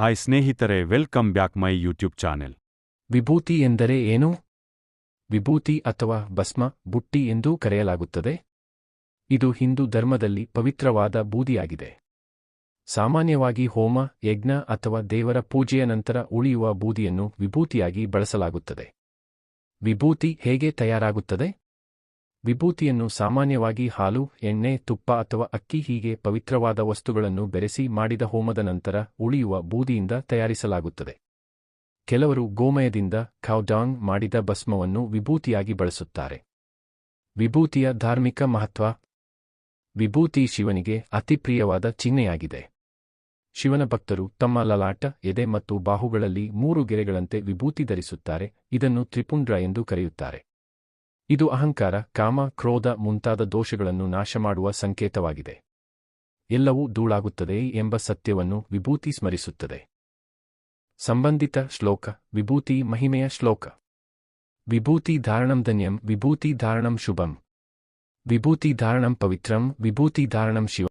Hi ಸ್ನೇಹಿತರೆ, welcome back my YouTube channel. ವಿಭೂತಿ ಎಂದರೆ ಏನು? ವಿಭೂತಿ ಅಥವಾ ಭಸ್ಮ, ಬುಟ್ಟಿ ಎಂದೂ ಕರೆಯಲಾಗುತ್ತದೆ. ಇದು ಹಿಂದೂ ಧರ್ಮದಲ್ಲಿ ಪವಿತ್ರವಾದ ಬೂದಿಯಾಗಿದೆ. ಸಾಮಾನ್ಯವಾಗಿ ಹೋಮ, ಯಜ್ಞ ಅಥವಾ ದೇವರ ಪೂಜೆಯ ನಂತರ ಉಳಿಯುವ ಬೂದಿಯನ್ನು ವಿಭೂತಿಯಾಗಿ ಬಳಸಲಾಗುತ್ತದೆ. ವಿಭೂತಿ ಹೇಗೆ ತಯಾರಾಗುತ್ತದೆ? ವಿಭೂತಿಯನ್ನು ಸಾಮಾನ್ಯವಾಗಿ ಹಾಲು, ಎಣ್ಣೆ, ತುಪ್ಪ ಅಥವಾ ಅಕ್ಕಿ ಹೀಗೆ ಪವಿತ್ರವಾದ ವಸ್ತುಗಳನ್ನು ಬೆರೆಸಿ ಮಾಡಿದ ಹೋಮದ ನಂತರ ಉಳಿಯುವ ಬೂದಿಯಿಂದ ತಯಾರಿಸಲಾಗುತ್ತದೆ. ಕೆಲವರು ಗೋಮಯದಿಂದ ಖೌಡಾಂಗ್ ಮಾಡಿದ ಭಸ್ಮವನ್ನು ವಿಭೂತಿಯಾಗಿ ಬಳಸುತ್ತಾರೆ. ವಿಭೂತಿಯ ಧಾರ್ಮಿಕ ಮಹತ್ವ. ವಿಭೂತಿ ಶಿವನಿಗೆ ಅತಿ ಪ್ರಿಯವಾದ ಚಿಹ್ನೆಯಾಗಿದೆ. ಶಿವನ ಭಕ್ತರು ತಮ್ಮ ಲಲಾಟ, ಎದೆ ಮತ್ತು ಬಾಹುಗಳಲ್ಲಿ ಮೂರು ಗೆರೆಗಳಂತೆ ವಿಭೂತಿ ಧರಿಸುತ್ತಾರೆ, ಇದನ್ನು ತ್ರಿಪುಂಡ್ರ ಎಂದು ಕರೆಯುತ್ತಾರೆ. ಇದು ಅಹಂಕಾರ, ಕಾಮ, ಕ್ರೋಧ ಮುಂತಾದ ದೋಷಗಳನ್ನು ನಾಶಮಾಡುವ ಸಂಕೇತವಾಗಿದೆ. ಎಲ್ಲವೂ ಧೂಳಾಗುತ್ತದೆ ಎಂಬ ಸತ್ಯವನ್ನು ವಿಭೂತಿ ಸ್ಮರಿಸುತ್ತದೆ. ಸಂಬಂಧಿತ ಶ್ಲೋಕ, ವಿಭೂತಿ ಮಹಿಮೆಯ ಶ್ಲೋಕ. ವಿಭೂತಿ ಧಾರಣಂ ಧನ್ಯಂ, ವಿಭೂತಿ ಧಾರಣಂ ಶುಭಂ. ವಿಭೂತಿ ಧಾರಣಂ ಪವಿತ್ರಂ, ವಿಭೂತಿ ಧಾರಣಂ ಶಿವ.